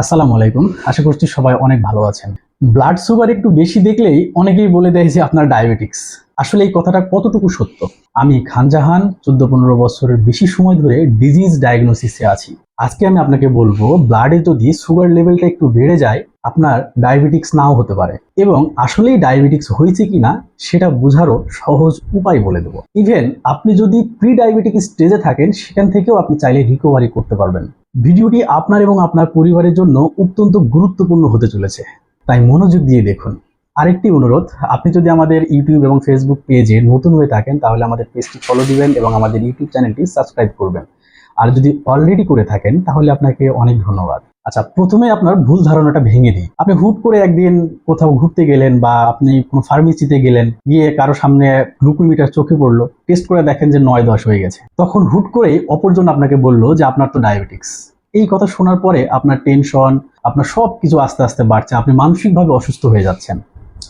আসসালামু আলাইকুম। আশা করছি সবাই অনেক ভালো আছেন। ব্লাড সুগার একটু বেশি দেখলেই অনেকেই বলে দেয় যে আপনার ডায়াবেটিক্স আসলে এই কথাটা কতটুকু সত্য? আমি খানজাহান চোদ্দ পনেরো বছরের বেশি সময় ধরে ডিজিজ ডায়াগনোসিসে আছি। আজকে আমি আপনাকে বলব ব্লাডে যদি সুগার লেভেলটা একটু বেড়ে যায়, আপনার ডায়াবেটিক্স নাও হতে পারে। এবং আসলেই ডায়াবেটিক্স হয়েছে কিনা, সেটা বোঝারও সহজ উপায় বলে দেবো। ইভেন আপনি যদি প্রি ডায়াবেটিক স্টেজে থাকেন, সেখান থেকেও আপনি চাইলে রিকভারি করতে পারবেন। ভিডিওটি আপনার এবং আপনার পরিবারের জন্য অত্যন্ত গুরুত্বপূর্ণ হতে চলেছে। তাই মনোযোগ দিয়ে দেখুন। আরেকটি অনুরোধ, আপনি যদি আমাদের ইউটিউব এবং ফেসবুক পেজে নতুন হয়ে থাকেন, তাহলে আমাদের পেজটি ফলো দিবেন এবং আমাদের ইউটিউব চ্যানেলটি সাবস্ক্রাইব করবেন। আর যদি অলরেডি করে থাকেন, তাহলে আপনাকে অনেক ধন্যবাদ। আচ্ছা প্রথমে আপনার ভুল ধারণাটা ভেঙে দিই। আপনি হুট করে একদিন কোথাও ঘুরতে গেলেন বা আপনি কোনো ফার্মেসিতে গেলেন, গিয়ে কারও সামনে গ্লুকোমিটার চোখে পড়ল, টেস্ট করে দেখেন যে নয় দশ হয়ে গেছে। তখন হুট করে অপরজন আপনাকে বলল যে, আপনার তো ডায়াবেটিক্স। এই কথা শোনার পরে আপনার টেনশন, আপনার সব কিছু আস্তে আস্তে বাড়ছে, আপনি মানসিকভাবে অসুস্থ হয়ে যাচ্ছেন।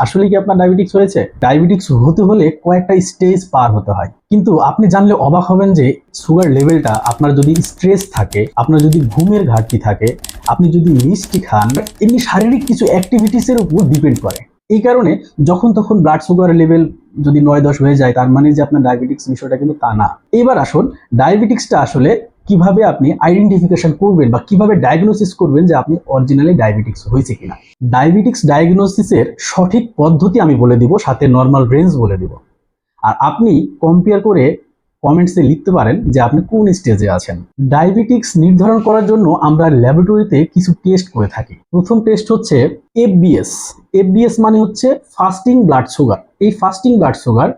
আসলে কি আপনার ডায়াবেটিক্স হয়েছে? ডায়াবেটিক্স হতে হলে কয়েকটা স্টেজ পার হতে হয়। কিন্তু আপনি জানলে অবাক হবেন যে সুগার লেভেলটা আপনার যদি স্ট্রেস থাকে, আপনার যদি ঘুমের ঘাটতি থাকে, আপনি যদি মিষ্টি খান, এমনি শারীরিক কিছু অ্যাক্টিভিটিসের উপর ডিপেন্ড করে। এই কারণে যখন তখন ব্লাড সুগার লেভেল যদি নয় দশ হয়ে যায়, তার মানে যে আপনার ডায়াবেটিক্স বিষয়টা কিন্তু তা না। এবার আসুন ডায়াবেটিক্সটা আসলে কীভাবে আপনি আইডেন্টিফিকেশন করবেন বা কীভাবে ডায়াগনোসিস করবেন যে আপনি অরিজিনালি ডায়াবেটিক্স হয়েছে কিনা? ডায়াবেটিক্স ডায়াগনোসিসের সঠিক পদ্ধতি আমি বলে দিব, সাথে নর্মাল রেঞ্জ বলে দিব। আর আপনি কম্পেয়ার করে কমেন্টসে লিখতে পারেন যে আপনি কোন স্টেজে আছেন। ডায়াবেটিক্স নির্ধারণ করার জন্য আমরা ল্যাবরেটরিতে কিছু টেস্ট করে থাকি। প্রথম টেস্ট হচ্ছে এফবিএস এফবিএস মানে হচ্ছে ফাস্টিং ব্লাড সুগার এই ফাস্টিং ব্লাড সুগার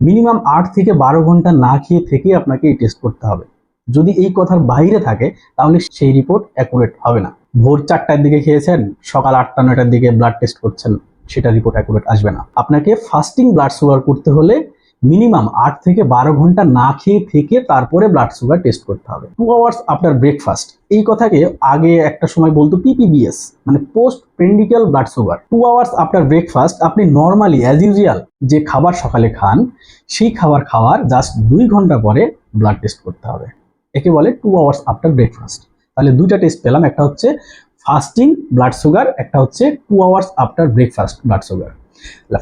মিনিমাম আট থেকে বারো ঘণ্টা না খেয়ে থেকে আপনাকে এই টেস্ট করতে হবে। যদি এই কথার বাইরে থাকে, তাহলে সেই রিপোর্ট অ্যাকুরেট হবে না। ভোর চারটার দিকে খেয়েছেন, সকাল আটটা, নয়টার দিকে ব্লাড টেস্ট করছেন, সেটা রিপোর্ট অ্যাকুরেট আসবে না। আপনাকে ফাস্টিং ব্লাড সুগার করতে হলে মিনিমাম আট থেকে বারো ঘণ্টা না খেয়ে থেকে তারপরে ব্লাড সুগার টেস্ট করতে হবে। টু আওয়ার্স আফটার ব্রেকফাস্ট এই কথাকে আগে একটা সময় বলতো পিপিবিএস মানে post prandial blood sugar two hours after breakfast আপনি নর্মালি অ্যাজ ইউজুয়াল যে খাবার সকালে খান, সেই খাবার খাওয়ার জাস্ট দুই ঘণ্টা পরে ব্লাড টেস্ট করতে হবে। একে বলে টু আওয়ার্স আফটার ব্রেকফাস্ট তাহলে দুইটা টেস্ট পেলাম, একটা হচ্ছে ফাস্টিং ব্লাড সুগার একটা হচ্ছে two hours after breakfast blood sugar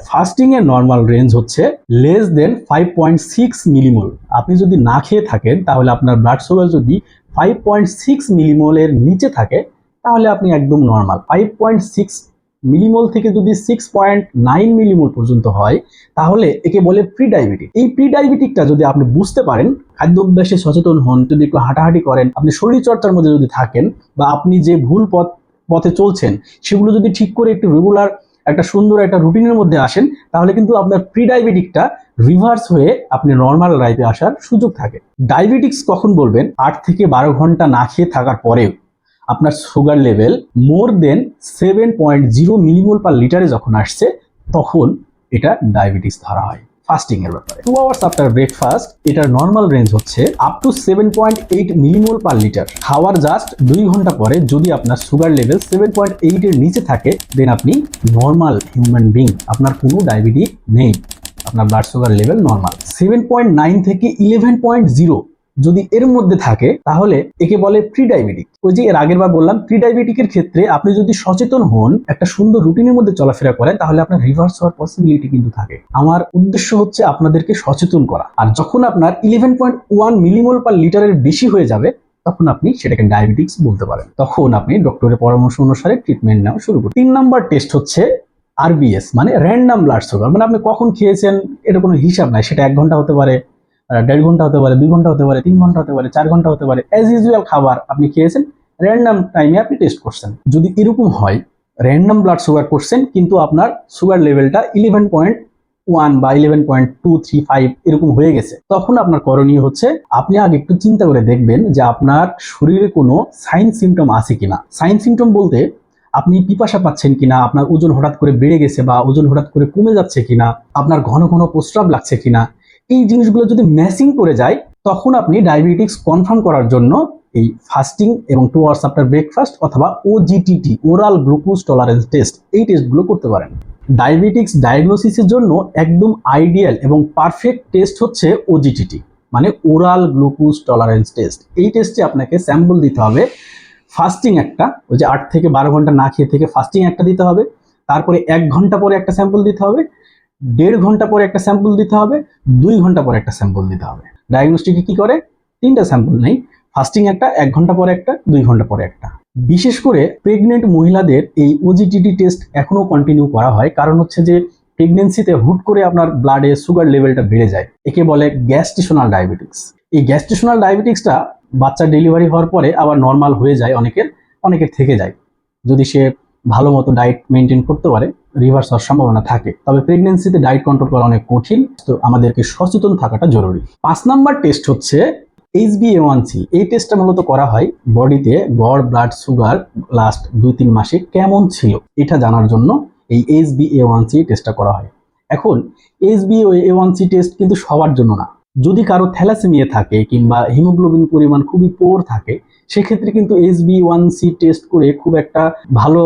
fasting এর নর্মাল রেঞ্জ হচ্ছে less than five point six millimole আপনি যদি না খেয়ে থাকেন, তাহলে আপনার ব্লাড সুগার যদি ফাইভ পয়েন্ট সিক্স মিলিমোলের নিচে থাকে, তাহলে আপনি একদম normal five point six millimole থেকে যদি সিক্স পয়েন্ট নাইন মিলিমোল পর্যন্ত হয়, তাহলে একে বলে প্রি ডায়াবেটিক এই প্রি ডায়াবেটিকটা যদি আপনি বুঝতে পারেন খাদ্য অভ্যাসে সচেতন হন, যদি একটু হাঁটাহাঁটি করেন, আপনি শরীর চর্চার মধ্যে যদি থাকেন বা আপনি যে ভুল পথ, পথে চলছেন, সেগুলো যদি ঠিক করে একটু রেগুলার একটা সুন্দর একটা রুটিনের মধ্যে আসেন, তাহলে কিন্তু আপনার প্রি ডায়াবেটিকটা রিভার্স হয়ে আপনি নর্মাল লাইফে আসার সুযোগ থাকে। ডায়াবেটিক্স কখন বলবেন? আট থেকে বারো ঘণ্টা না খেয়ে থাকার পরেও। আপনার sugar level more than seven point zero millimole per লিটারে যখন আসছে, তখন এটা ডায়াবেটিস ধরা হয়। ফাস্টিং এর ব্যাপারে। টু আওয়ার্স আফটার ব্রেকফাস্ট এটার নর্মাল রেঞ্জ হচ্ছে up to seven point eight millimole per litre খাওয়ার জাস্ট দুই ঘণ্টা পরে যদি আপনার সুগার লেভেল সেভেন পয়েন্ট এইটের নিচে থাকে দেন আপনি নর্মাল হিউম্যান বিং আপনার কোনো ডায়াবেটিস নেই। আপনার blood sugar level normal seven point nine থেকে ইলেভেন পয়েন্ট জিরো যদি এর মধ্যে থাকে, তাহলে একে বলে প্রি ডায়াবেটিক ওই যে এর আগের বার বললাম প্রি ডায়াবেটিকের ক্ষেত্রে আপনি যদি সচেতন হন, একটা সুন্দর রুটিনের মধ্যে চলাফেরা করেন, তাহলে আপনার রিভার্স হওয়ার পসিবিলিটি কিন্তু থাকে। আমার উদ্দেশ্য হচ্ছে আপনাদেরকে সচেতন করা। আর যখন আপনার eleven point one millimole per লিটারের বেশি হয়ে যাবে, তখন আপনি সেটাকে ডায়াবেটিক্স বলতে পারেন। তখন আপনি ডক্টরের পরামর্শ অনুসারে ট্রিটমেন্ট নেওয়া শুরু করুন। তিন নাম্বার টেস্ট হচ্ছে আরবিএস মানে র্যান্ডাম ব্লাড সুগার মানে আপনি কখন খেয়েছেন এটা কোনো হিসাব নাই, সেটা এক ঘণ্টা হতে পারে। দেড় ঘণ্টা হতে পারে, দুই ঘণ্টা হতে পারে, তিন ঘণ্টা হতে পারে, চার ঘণ্টা হতে পারে অ্যাজ ইউজুয়াল খাবার আপনি খেয়েছেন র্যান্ডাম টাইমে আপনি টেস্ট করছেন। যদি এরকম হয় র্যান্ডাম ব্লাড সুগার করছেন, কিন্তু আপনার সুগার লেভেলটা ইলেভেন পয়েন্ট ওয়ান বা eleven point two three five এরকম হয়ে গেছে, তখন আপনার করণীয় হচ্ছে, আপনি আগে একটু চিন্তা করে দেখবেন যে আপনার শরীরে কোনো সাইন সিমটম আছে কিনা। সাইন সিমটম বলতে আপনি পিপাসা পাচ্ছেন কিনা, আপনার ওজন হঠাৎ করে বেড়ে গেছে বা ওজন হঠাৎ করে কমে যাচ্ছে কিনা, আপনার ঘন ঘন প্রস্রাব লাগছে কিনা এই জিনিসগুলো যদি ম্যাচিং করে যায়, তখন আপনি ডায়াবেটিক্স কনফার্ম করার জন্য এই ফাস্টিং এবং টু আওয়ার্স আফটার ব্রেকফাস্ট অথবা OGTT oral glucose tolerance test এই টেস্টগুলো করতে পারেন। ডায়াবেটিক্স ডায়াগনোসিসের জন্য একদম আইডিয়াল এবং পারফেক্ট টেস্ট হচ্ছে ওজিটিটি মানে ওরাল গ্লুকোজ টলারেন্স টেস্ট এই টেস্টে আপনাকে স্যাম্পল দিতে হবে। ফাস্টিং একটা, ওই যে আট থেকে বারো ঘণ্টা না খেয়ে থেকে ফাস্টিং একটা দিতে হবে। তারপরে এক ঘণ্টা পরে একটা স্যাম্পল দিতে হবে। দেড় ঘণ্টা পরে একটা স্যাম্পল দিতে হবে, দুই ঘণ্টা পরে একটা স্যাম্পল দিতে হবে। ডায়াগনস্টিকে কি করে? তিনটা স্যাম্পল নেই। ফাস্টিং একটা, এক ঘণ্টা পরে একটা, দুই ঘণ্টা পরে একটা। বিশেষ করে প্রেগনেন্ট মহিলাদের এই ওজিটিটি টেস্ট এখনও কন্টিনিউ করা হয়। কারণ হচ্ছে যে প্রেগনেন্সিতে হুট করে আপনার ব্লাডে সুগার লেভেলটা বেড়ে যায়। একে বলে গ্যাস্ট্রিশনাল ডায়াবেটিক্স এই গ্যাস্ট্রিশনাল ডায়াবেটিক্সটা বাচ্চা ডেলিভারি হওয়ার পরে আবার নর্মাল হয়ে যায় অনেকের অনেকের থেকে যায়। যদি সে ভালো মতো ডায়েট মেনটেন করতে পারে রিভার্স হওয়ার সম্ভাবনা থাকে। তবে প্রেগনেন্সিতে ডায়েট কন্ট্রোল করা অনেক কঠিন, তো আমাদেরকে সচেতন থাকাটা জরুরি। পাঁচ নাম্বার টেস্ট হচ্ছে এইচবিএ ওয়ান সি এই টেস্টটা মূলত করা হয় বডিতে গড় ব্লাড সুগার লাস্ট দুই তিন মাসে কেমন ছিল, এটা জানার জন্য এই এইচ বি ওয়ান সি টেস্টটা করা হয়। এখন HBA A one C test কিন্তু সবার জন্য না। যদি কারও থ্যালাসেমিয়া থাকে কিংবা হিমোগ্লোবিন পরিমাণ খুবই পোর থাকে, সেক্ষেত্রে কিন্তু এইচবি ওয়ান সি টেস্ট করে খুব একটা ভালো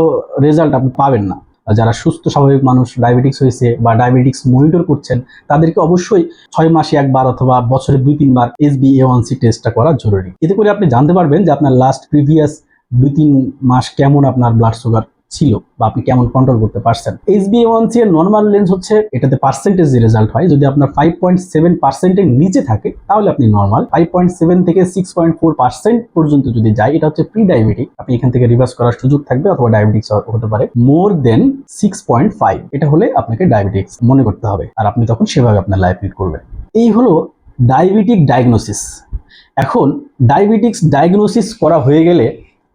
রেজাল্ট আপনি পাবেন না। যারা সুস্থ, স্বাভাবিক মানুষ ডায়াবেটিক্স হয়েছে বা ডায়াবেটিক্স মনিটর করছেন, তাদেরকে অবশ্যই ছয় মাসে, একবার অথবা বছরে দুই, তিনবার S B A one C টেস্টটা করা জরুরি। এতে করে আপনি জানতে পারবেন যে আপনার লাস্ট প্রিভিয়াস দুই, তিন মাস কেমন আপনার ব্লাড সুগার ছিল বা আপনি কেমন কন্ট্রোল করতে পারছেন। এইচবি ওয়ান সি এর নর্মাল লেন্স হচ্ছে, এটাতে পার্সেন্টেজ রেজাল্ট হয়, যদি আপনার ফাইভ পয়েন্ট সেভেন পার্সেন্টের নিচে থাকে, তাহলে আপনি নর্মাল ফাইভ পয়েন্ট সেভেন থেকে সিক্স পয়েন্ট ফোর পার্সেন্ট পর্যন্ত যদি যায়, এটা হচ্ছে প্রি ডায়াবেটিক আপনি এখান থেকে রিভার্স করার সুযোগ থাকবে, অথবা ডায়াবেটিক্স হতে পারে more than six point five এটা হলে আপনাকে ডায়াবেটিক্স মনে করতে হবে, আর আপনি তখন সেভাবে আপনার লাইফ লিড করবেন। এই হলো ডায়াবেটিক ডায়াগনোসিস এখন ডায়াবেটিক্স ডায়াগনোসিস করা হয়ে গেলে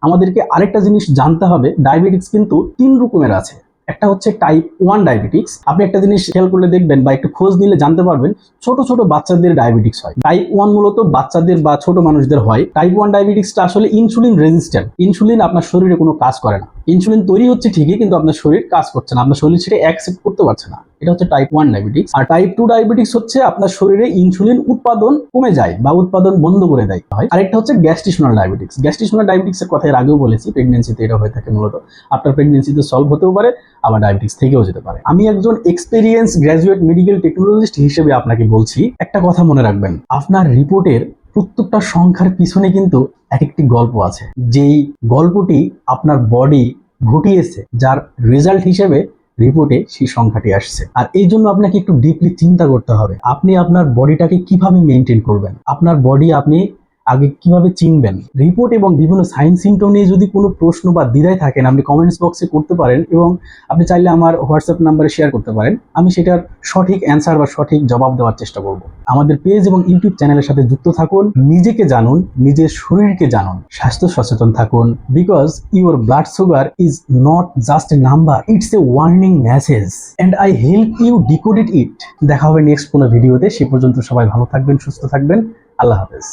আমাদেরকে আরেকটা জিনিস জানতে হবে ডায়াবেটিক্স কিন্তু তিন রকমের আছে। একটা হচ্ছে টাইপ ওয়ান ডায়াবেটিক্স আপনি একটা জিনিস খেয়াল করলে দেখবেন বা একটু খোঁজ নিলে জানতে পারবেন, ছোট ছোট বাচ্চাদের ডায়াবেটিক্স হয়। টাইপ ওয়ান মূলত বাচ্চাদের বা ছোট মানুষদের হয়। টাইপ ওয়ান ডায়াবেটিক্সটা আসলে ইনসুলিন রেজিস্ট্যান্ট ইনসুলিন আপনার শরীরে কোনো কাজ করে না। ইনসুলিন তৈরি হচ্ছে ঠিকই, কিন্তু আপনার শরীর কাজ করছে না। আপনার শরীর সেটা অ্যাকসেপ্ট করতে পারছে না। এটা হচ্ছে টাইপ ওয়ান ডায়াবেটিক্স আর টাইপ টু ডায়াবেটিক্স হচ্ছে আপনার শরীরে ইনসুলিন উৎপাদন কমে যায় বা উৎপাদন বন্ধ করে দেয়। হয়। আরেকটা হচ্ছে গ্যাস্ট্রিশনাল ডায়াবেটিক্স গ্যাস্ট্রিশনাল ডায়াবেটিক্স এর কথা আগেও বলেছি। প্রেগনেন্সিতে এটা হয়ে থাকে মূলত। আপনার প্রেগনেন্সিতে সলভ হতেও পারে, আবার ডায়াবেটিক্স থেকেও যেতে পারে। আমি একজন এক্সপিরিয়েন্স গ্র্যাজুয়েট মেডিকেল টেকনোলজিস্ট হিসেবে আপনাকে বলছি, একটা কথা মনে রাখবেন। আপনার রিপোর্টের প্রত্যেকটা সংখ্যার পিছনে কিন্তু এক একটি গল্প আছে। যেই গল্পটি আপনার বডি ঘটিয়েছে, যার রেজাল্ট হিসেবে রিপোর্টে সেই সংখ্যাটি আসছে। আর এই জন্য আপনাকে একটু ডিপলি চিন্তা করতে হবে। আপনি আপনার বডিটাকে কীভাবে মেনটেন করবেন? আপনার বডি আপনি আগে কীভাবে চিনবেন? রিপোর্ট এবং বিভিন্ন সাইন সিমটম নিয়ে যদি কোনো প্রশ্ন বা দ্বিধায় থাকেন, আপনি কমেন্টস বক্সে করতে পারেন এবং আপনি চাইলে আমার হোয়াটসঅ্যাপ নাম্বারে শেয়ার করতে পারেন। আমি সেটার সঠিক অ্যান্সার বা সঠিক জবাব দেওয়ার চেষ্টা করব। আমাদের পেজ এবং ইউটিউব চ্যানেলের সাথে যুক্ত থাকুন, নিজেকে জানুন, নিজের শরীরকে জানুন, স্বাস্থ্য সচেতন থাকুন because your blood sugar is not just a number it's a warning message and I help you decoded it দেখা হবে নেক্সট কোনো ভিডিওতে সে পর্যন্ত সবাই ভালো থাকবেন, সুস্থ থাকবেন। আল্লাহ হাফেজ।